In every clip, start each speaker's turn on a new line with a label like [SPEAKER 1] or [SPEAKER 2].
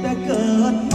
[SPEAKER 1] แต่เกิด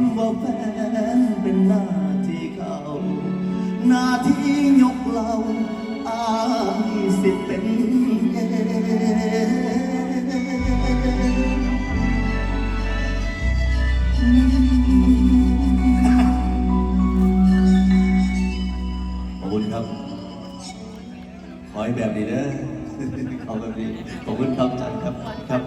[SPEAKER 1] ำว่าแฟนเป็นหน้าที่เขาหน้าที่ยกเราอายสิเป็นเขอบคุณครับ ขอให้แบบนี้นะขอแบบนี้ ขอบคุณครับจันครับครับ